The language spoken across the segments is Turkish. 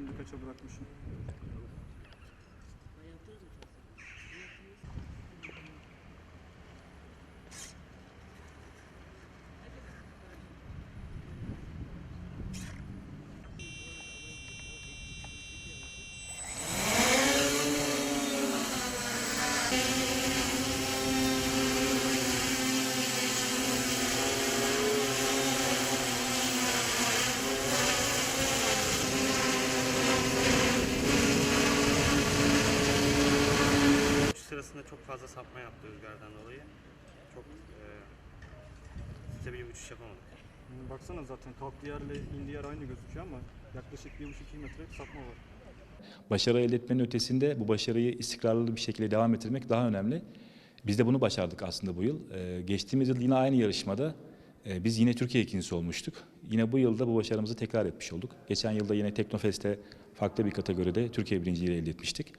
Şimdi kaça bırakmışım? Çok fazla sapma yaptı rüzgardan dolayı. Çok e, size bir uçuş yapamadık. Hmm, Baksana zaten kalktığı yerle indiği yer aynı gözüküyor ama yaklaşık 1,5-2 metre sapma var. Başarı elde etmenin ötesinde bu başarıyı istikrarlı bir şekilde devam ettirmek daha önemli. Biz de bunu başardık aslında bu yıl. Ee, geçtiğimiz yıl yine aynı yarışmada e, biz yine Türkiye ikincisi olmuştuk. Yine bu yılda bu başarımızı tekrar etmiş olduk. Geçen yılda yine Teknofest'te farklı bir kategoride Türkiye birinciliği elde etmiştik.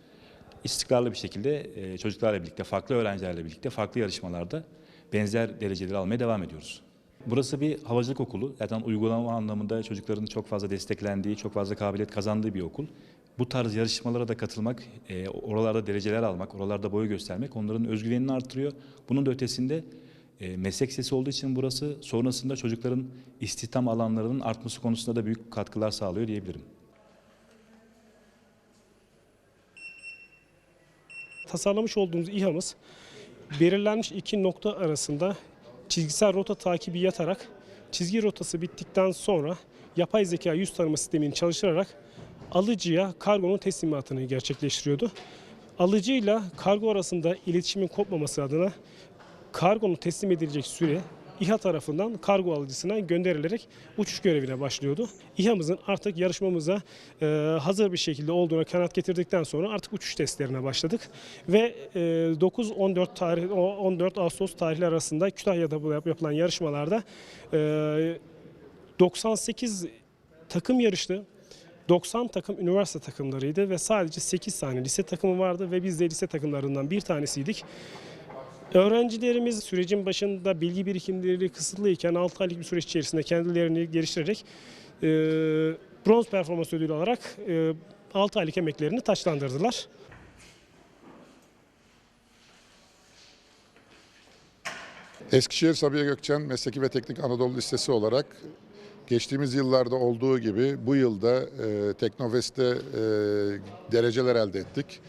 İstikrarlı bir şekilde e, çocuklarla birlikte, farklı öğrencilerle birlikte farklı yarışmalarda benzer dereceleri almaya devam ediyoruz. Burası bir havacılık okulu. Zaten uygulama anlamında çocukların çok fazla desteklendiği, çok fazla kabiliyet kazandığı bir okul. Bu tarz yarışmalara da katılmak, e, oralarda dereceler almak, oralarda boyu göstermek onların özgüvenini artırıyor. Bunun da ötesinde e, meslek sesi olduğu için burası sonrasında çocukların istihdam alanlarının artması konusunda da büyük katkılar sağlıyor diyebilirim. Tasarlamış olduğumuz İHA'mız belirlenmiş iki nokta arasında çizgisel rota takibi yatarak çizgi rotası bittikten sonra yapay zeka yüz tanıma sistemini çalıştırarak alıcıya kargonun teslimatını gerçekleştiriyordu. Alıcıyla kargo arasında iletişimin kopmaması adına kargonun teslim edilecek süre İHA tarafından kargo alıcısına gönderilerek uçuş görevine başlıyordu. İHA'mızın artık yarışmamıza e, hazır bir şekilde olduğuna kanaat getirdikten sonra artık uçuş testlerine başladık. Ve e, 9-14 tarih, o 14 Ağustos tarihleri arasında Kütahya'da yapılan yarışmalarda e, 98 takım yarıştı. 90 takım üniversite takımlarıydı ve sadece 8 tane lise takımı vardı ve biz de lise takımlarından bir tanesiydik. Öğrencilerimiz sürecin başında bilgi birikimleri kısıtlıyken 6 aylık bir süreç içerisinde kendilerini geliştirerek e, bronz performans ödülü alarak e, 6 aylık emeklerini taçlandırdılar. Eskişehir Sabiha Gökçen Mesleki ve Teknik Anadolu Lisesi olarak geçtiğimiz yıllarda olduğu gibi bu yılda e, Teknofest'te e, dereceler elde ettik.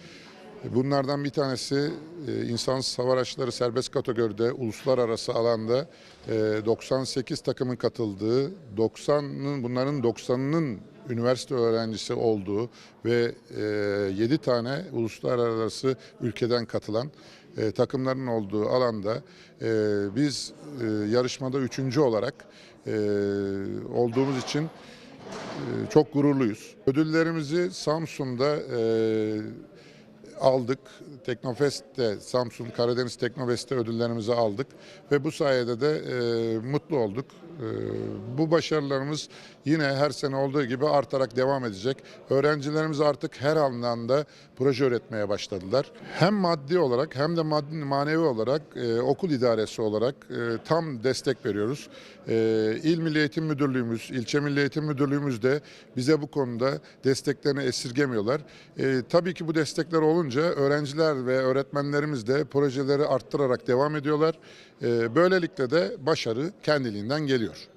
Bunlardan bir tanesi e, insansız hava araçları serbest kategoride uluslararası alanda e, 98 takımın katıldığı 90'ın bunların 90'ının üniversite öğrencisi olduğu ve e, 7 tane uluslararası ülkeden katılan e, takımların olduğu alanda e, biz e, yarışmada üçüncü olarak e, olduğumuz için e, çok gururluyuz. Ödüllerimizi Samsun'da e, aldık. Teknofest'te, Samsun Karadeniz Teknofest'te ödüllerimizi aldık ve bu sayede de e, mutlu olduk. E, bu başarılarımız yine her sene olduğu gibi artarak devam edecek. Öğrencilerimiz artık her anlamda proje üretmeye başladılar. Hem maddi olarak hem de maddi, manevi olarak e, okul idaresi olarak e, tam destek veriyoruz. E, İl Milli Eğitim Müdürlüğümüz, İlçe Milli Eğitim Müdürlüğümüz de bize bu konuda desteklerini esirgemiyorlar. E, tabii ki bu destekler olunca öğrenciler ve öğretmenlerimiz de projeleri arttırarak devam ediyorlar. E, böylelikle de başarı kendiliğinden geliyor.